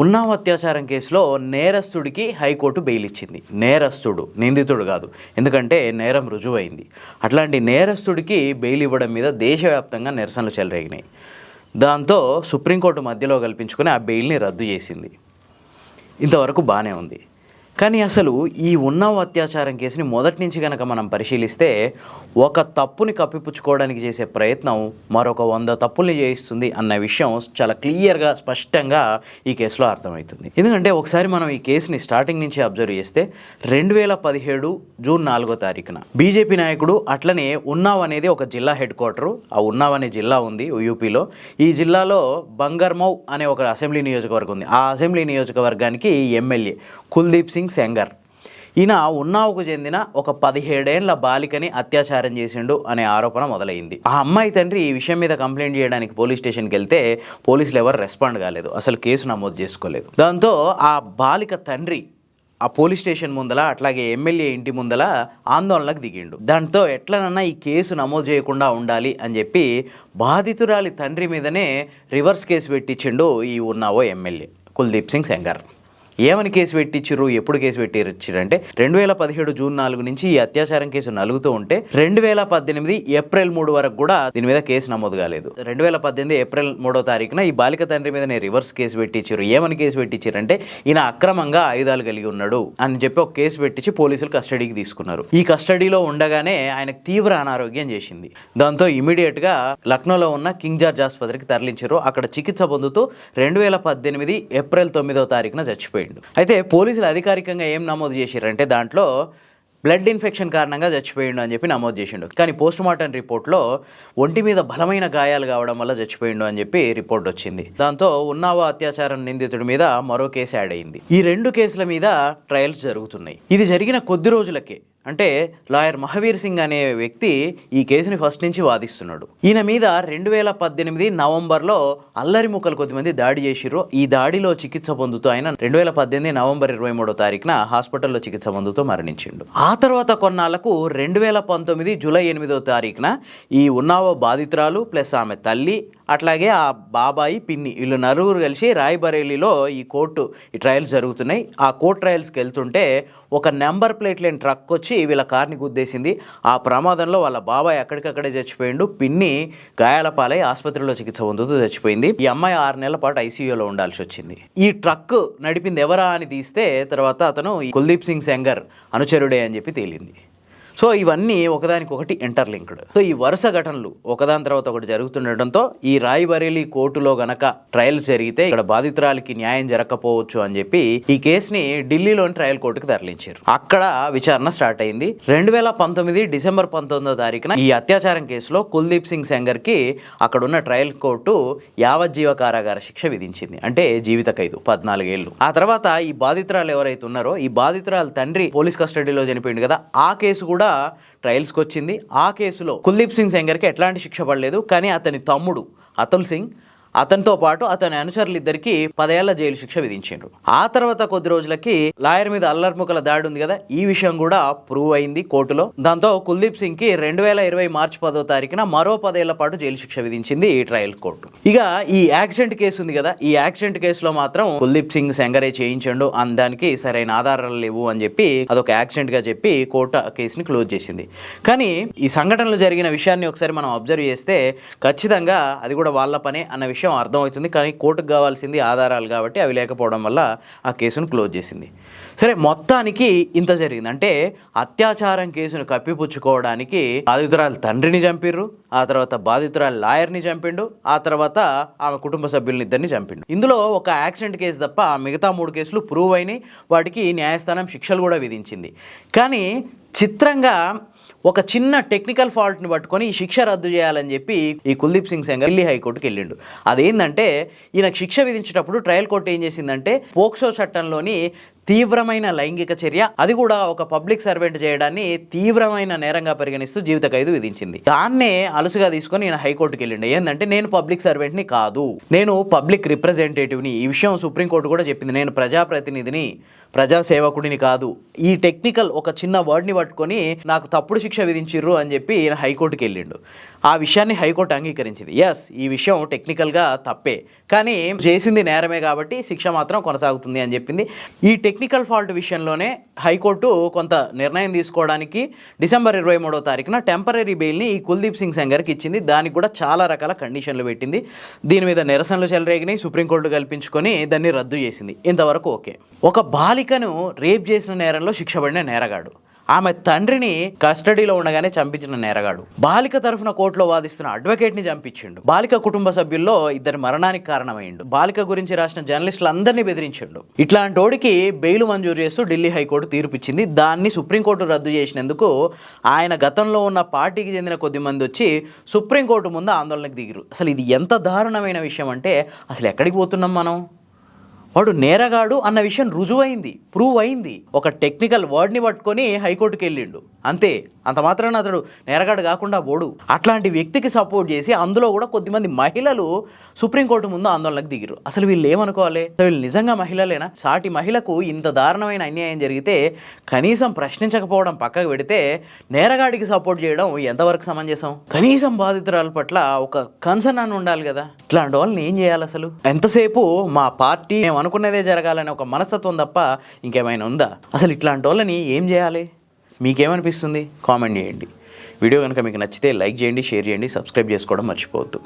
ఉన్నావ్ అత్యాచారం కేసులో నేరస్తుడికి high court bail ఇచ్చింది నేరస్తుడు నిందితుడు కాదు. ఎందుకంటే నేరం రుజువైంది. అట్లాంటి నేరస్తుడికి బెయిల్ ఇవ్వడం మీద దేశవ్యాప్తంగా నిరసనలు చెలరేగినాయి. దాంతో సుప్రీంకోర్టు మధ్యలో కల్పించుకొని ఆ బెయిల్ని రద్దు చేసింది. ఇంతవరకు బాగానే ఉంది. కానీ అసలు ఈ ఉన్నావ్ అత్యాచారం కేసుని మొదటి నుంచి కనుక మనం పరిశీలిస్తే ఒక తప్పుని కప్పిపుచ్చుకోవడానికి చేసే ప్రయత్నం మరొక వంద తప్పుల్ని చేయిస్తుంది అన్న విషయం చాలా క్లియర్గా స్పష్టంగా ఈ కేసులో అర్థమవుతుంది. ఎందుకంటే ఒకసారి మనం ఈ కేసుని స్టార్టింగ్ నుంచి అబ్జర్వ్ చేస్తే రెండు వేల పదిహేడు జూన్ నాలుగో తారీఖున బీజేపీ నాయకుడు అట్లనే ఉన్నావ్ అనేది ఒక జిల్లా హెడ్ క్వార్టరు. ఆ ఉన్నావ్ అనే జిల్లా ఉంది యూపీలో. ఈ జిల్లాలో బంగర్మౌ అనే ఒక అసెంబ్లీ నియోజకవర్గం ఉంది. ఆ అసెంబ్లీ నియోజకవర్గానికి ఎమ్మెల్యే కుల్దీప్ సింగ్ సెంగర్. ఈయన ఉన్నావుకు చెందిన ఒక పదిహేడేళ్ళ బాలికని అత్యాచారం చేసిండు అనే ఆరోపణ మొదలైంది. ఆ అమ్మాయి తండ్రి ఈ విషయం మీద కంప్లైంట్ చేయడానికి పోలీస్ స్టేషన్కి వెళ్తే పోలీసులు ఎవరు రెస్పాండ్ కాలేదు. అసలు కేసు నమోదు చేసుకోలేదు. దాంతో ఆ బాలిక తండ్రి ఆ పోలీస్ స్టేషన్ ముందల అట్లాగే ఎమ్మెల్యే ఇంటి ముందల ఆందోళనకు దిగిండు. దాంతో ఎట్లనన్నా ఈ కేసు నమోదు చేయకుండా ఉండాలి అని చెప్పి బాధితురాలి తండ్రి మీదనే రివర్స్ కేసు పెట్టించిండు ఈ ఉన్నావో ఎమ్మెల్యే కుల్దీప్ సింగ్ సెంగర్. ఏమని కేసు పెట్టించారు ఎప్పుడు కేసు పెట్టించారంటే రెండు వేల పదిహేడు జూన్ నాలుగు నుంచి ఈ అత్యాచారం కేసు నలుగుతూ ఉంటే రెండు వేల పద్దెనిమిది ఏప్రిల్ మూడు వరకు కూడా దీని మీద కేసు నమోదు కాలేదు. రెండు వేల పద్దెనిమిది ఏప్రిల్ మూడో తారీఖున ఈ బాలిక తండ్రి మీదనే రివర్స్ కేసు పెట్టించారు ఏమని కేసు పెట్టించారంటే ఈయన అక్రమంగా ఆయుధాలు కలిగి ఉన్నాడు అని చెప్పి ఒక కేసు పెట్టించి పోలీసులు కస్టడీకి తీసుకున్నారు. ఈ కస్టడీలో ఉండగానే ఆయనకు తీవ్ర అనారోగ్యం చేసింది. దాంతో ఇమీడియట్గా లక్నోలో ఉన్న కింగ్ జార్జ్ ఆసుపత్రికి తరలించారు అక్కడ చికిత్స పొందుతూ రెండు వేల పద్దెనిమిది ఏప్రిల్ తొమ్మిదో తారీఖున చచ్చిపోయిండు అయితే పోలీసులు అధికారికంగా ఏం నమోదు చేశారంటే దాంట్లో బ్లడ్ ఇన్ఫెక్షన్ కారణంగా చచ్చిపోయిండు అని చెప్పి నమోదు చేసిండు. కానీ పోస్ట్ మార్టం రిపోర్ట్లో ఒంటి మీద బలమైన గాయాలు కావడం వల్ల చచ్చిపోయిండు అని చెప్పి రిపోర్ట్ వచ్చింది. దాంతో ఉన్నావా అత్యాచారం నిందితుడి మీద మరో కేసు యాడ్ అయింది. ఈ రెండు కేసుల మీద ట్రయల్స్ జరుగుతున్నాయి. ఇది జరిగిన కొద్ది రోజులకే. అంటే లాయర్ మహావీర్ సింగ్ అనే వ్యక్తి ఈ కేసుని ఫస్ట్ నుంచి వాదిస్తున్నాడు. ఈయన మీద రెండు వేల పద్దెనిమిది నవంబర్లో అల్లరి ముక్కలు కొద్దిమంది దాడి చేసిర్రు. ఈ దాడిలో చికిత్స పొందుతూ ఆయన రెండు వేల పద్దెనిమిది నవంబర్ ఇరవై మూడో తారీఖున హాస్పిటల్లో చికిత్స పొందుతూ మరణించిండు. ఆ తర్వాత కొన్నాళ్ళకు రెండు వేల పంతొమ్మిది జూలై ఎనిమిదో తారీఖున ఈ ఉన్నావో బాధితురాలు ప్లస్ ఆమె తల్లి అట్లాగే ఆ బాబాయి పిన్ని వీళ్ళు నలుగురు కలిసి రాయ్బరేలీలో ఈ కోర్టు ఈ ట్రయల్స్ జరుగుతున్నాయి. ఆ కోర్టు ట్రయల్స్కి వెళ్తుంటే ఒక నెంబర్ ప్లేట్ లేని ట్రక్ వచ్చి వీళ్ళ కార్ని గుద్దేసింది. ఆ ప్రమాదంలో వాళ్ళ బాబాయ్ అక్కడికక్కడే చచ్చిపోయిండు. పిన్ని గాయాల పాలై ఆసుపత్రిలో చికిత్స పొందుతూ చచ్చిపోయింది. ఈ అమ్మాయి ఆరు నెలల పాటు ఐసీయూలో ఉండాల్సి వచ్చింది. ఈ ట్రక్ నడిపింది ఎవరా అని తీస్తే తర్వాత అతను ఈ కుల్దీప్ సింగ్ సెంగర్ అనుచరుడే అని చెప్పి తేలింది. సో ఇవన్నీ ఒకదానికొకటి ఇంటర్లింక్డ్ సో ఈ వరుస ఘటనలు ఒకదాని తర్వాత ఒకటి జరుగుతుండటంతో ఈ రాయ్బరేలీ కోర్టులో గనక ట్రయల్ జరిగితే ఇక్కడ బాధితురాలికి న్యాయం జరగకపోవచ్చు అని చెప్పి ఈ కేసుని ఢిల్లీలోని ట్రయల్ కోర్టుకు తరలించారు. అక్కడ విచారణ స్టార్ట్ అయింది. రెండు వేల పంతొమ్మిది డిసెంబర్ పంతొమ్మిదో తారీఖున ఈ అత్యాచారం కేసులో కుల్దీప్ సింగ్ సెంగర్కి అక్కడున్న ట్రయల్ కోర్టు యావజ్జీవ కారాగార శిక్ష విధించింది. అంటే జీవిత ఖైదు పద్నాలుగేళ్ళు ఆ తర్వాత ఈ బాధితురాలు ఎవరైతే ఉన్నారో ఈ బాధితురాలు తండ్రి పోలీస్ కస్టడీలో చనిపోయింది కదా ఆ కేసు కూడా ట్రయల్స్కి వచ్చింది ఆ కేసులో కుల్దీప్ సింగ్ సెంగర్కి ఎట్లాంటి శిక్ష పడలేదు కానీ అతని తమ్ముడు అతుల్ సింగ్ అతనితో పాటు అతని అనుచరులు ఇద్దరికి పదేళ్ళ జైలు శిక్ష విధించిండ్రు. ఆ తర్వాత కొద్ది రోజులకి లాయర్ మీద అల్లర్ముకల దాడి ఉంది కదా ఈ విషయం కూడా ప్రూవ్ అయింది కోర్టులో. దాంతో కుల్దీప్ సింగ్కి రెండు వేల ఇరవై మార్చి పదో తారీఖున మరో పదేళ్ళ పాటు జైలు శిక్ష విధించింది ఈ ట్రయల్ కోర్టు. ఇక ఈ యాక్సిడెంట్ కేసు ఉంది కదా ఈ యాక్సిడెంట్ కేసులో మాత్రం కుల్దీప్ సింగ్ సెంగరే చేయించండు అనడానికి సరైన ఆధారాలు లేవు అని చెప్పి అదొక యాక్సిడెంట్గా చెప్పి కోర్టు కేసుని క్లోజ్ చేసింది. కానీ ఈ సంఘటనలు జరిగిన విషయాన్ని ఒకసారి మనం అబ్జర్వ్ చేస్తే ఖచ్చితంగా అది కూడా వాళ్ళ పనే అన్న విషయం అర్థమవుతుంది. కానీ కోర్టుకు కావాల్సింది ఆధారాలు కాబట్టి అవి లేకపోవడం వల్ల ఆ కేసును క్లోజ్ చేసింది. సరే మొత్తానికి ఇంత జరిగింది. అంటే అత్యాచారం కేసును కప్పిపుచ్చుకోవడానికి బాధితురాలు తండ్రిని చంపిర్రు ఆ తర్వాత బాధితురాలు లాయర్ని చంపిండు ఆ తర్వాత ఆమె కుటుంబ సభ్యులని ఇద్దరిని చంపిండు. ఇందులో ఒక యాక్సిడెంట్ కేసు తప్ప మిగతా మూడు కేసులు ప్రూవ్ అయినాయి. వాటికి న్యాయస్థానం శిక్షలు కూడా విధించింది. కానీ చిత్రంగా ఒక చిన్న టెక్నికల్ ఫాల్ట్ని పట్టుకొని ఈ శిక్ష రద్దు చేయాలని చెప్పి ఈ కుల్దీప్ సింగ్ సెంగర్ ఢిల్లీ హైకోర్టుకి వెళ్ళిండు. అదేంటంటే ఈయనకు శిక్ష విధించేటప్పుడు ట్రయల్ కోర్టు ఏం చేసిందంటే పోక్సో చట్టంలోని తీవ్రమైన లైంగిక చర్య అది కూడా ఒక పబ్లిక్ సర్వెంట్ చేయడాన్ని తీవ్రమైన నేరంగా పరిగణిస్తూ జీవిత ఖైదు విధించింది. దాన్నే అలుసుగా తీసుకొని నేను హైకోర్టుకి వెళ్ళిండు. ఏంటంటే నేను పబ్లిక్ సర్వెంట్ని కాదు. నేను పబ్లిక్ రిప్రజెంటేటివ్ని ఈ విషయం సుప్రీంకోర్టు కూడా చెప్పింది. నేను ప్రజాప్రతినిధిని ప్రజాసేవకుడిని కాదు. ఈ టెక్నికల్ ఒక చిన్న వర్డ్ని పట్టుకొని నాకు తప్పుడు శిక్ష విధించిర్రు అని చెప్పి ఈయన హైకోర్టుకి వెళ్ళిండు. ఆ విషయాన్ని హైకోర్టు అంగీకరించింది. ఎస్ ఈ విషయం టెక్నికల్గా తప్పే. కానీ చేసింది నేరమే కాబట్టి శిక్ష మాత్రం కొనసాగుతుంది అని చెప్పింది. ఈ టెక్నికల్ ఫాల్ట్ విషయంలోనే హైకోర్టు కొంత నిర్ణయం తీసుకోవడానికి డిసెంబర్ ఇరవై మూడో తారీఖున టెంపరీ బెయిల్ని ఈ కుల్దీప్ సింగ్ సంగర్కి ఇచ్చింది. దానికి కూడా చాలా రకాల కండిషన్లు పెట్టింది. దీని మీద నిరసనలు చెలరేగినాయి. సుప్రీంకోర్టు కల్పించుకొని దాన్ని రద్దు చేసింది. ఇంతవరకు ఓకే. ఒక బాలికను రేప్ చేసిన నేరంలో శిక్షపడిన నేరగాడు. ఆమె తండ్రిని కస్టడీలో ఉండగానే చంపించిన నేరగాడు. బాలిక తరఫున కోర్టులో వాదిస్తున్న అడ్వకేట్ని చంపించిండు. బాలిక కుటుంబ సభ్యుల్లో ఇద్దరి మరణానికి కారణమైండు. బాలిక గురించి రాసిన జర్నలిస్టులందరినీ బెదిరించిండు. ఇట్లాంటోడికి బెయిల్ మంజూరు చేస్తూ ఢిల్లీ హైకోర్టు తీర్పిచ్చింది. దాన్ని సుప్రీంకోర్టు రద్దు చేసినందుకు ఆయన గతంలో ఉన్న పార్టీకి చెందిన కొద్ది మంది వచ్చి సుప్రీంకోర్టు ముందు ఆందోళనకు దిగిరు అసలు ఇది ఎంత దారుణమైన విషయం అంటే అసలు ఎక్కడికి పోతున్నాం మనం? వాడు నేరగాడు అన్న విషయం రుజువైంది ప్రూవ్ అయింది. ఒక టెక్నికల్ వర్డ్ని పట్టుకొని హైకోర్టుకి వెళ్ళిండు అంతే. అంత మాత్రాన అతడు నేరగాడు కాకుండా పోడు అట్లాంటి వ్యక్తికి సపోర్ట్ చేసి అందులో కూడా కొద్దిమంది మహిళలు సుప్రీంకోర్టు ముందు ఆందోళనకు దిగిరు అసలు వీళ్ళు ఏమనుకోవాలి? వీళ్ళు నిజంగా మహిళలేనా? సాటి మహిళకు ఇంత దారుణమైన అన్యాయం జరిగితే కనీసం ప్రశ్నించకపోవడం పక్కకు పెడితే నేరగాడికి సపోర్ట్ చేయడం ఎంతవరకు సమంజసం? కనీసం బాధితురాల పట్ల ఒక కన్సర్న్ అని ఉండాలి కదా. ఇట్లాంటి వాళ్ళని ఏం చేయాలి అసలు? ఎంతసేపు మా పార్టీ మేము అనుకున్నదే జరగాలనే ఒక మనస్తత్వం తప్ప ఇంకేమైనా ఉందా? అసలు ఇట్లాంటి వాళ్ళని ఏం చేయాలి? మీకేమనిపిస్తుంది? కామెంట్ చేయండి. వీడియో కనుక మీకు నచ్చితే లైక్ చేయండి షేర్ చేయండి సబ్స్క్రైబ్ చేసుకోవడం మర్చిపోవద్దు.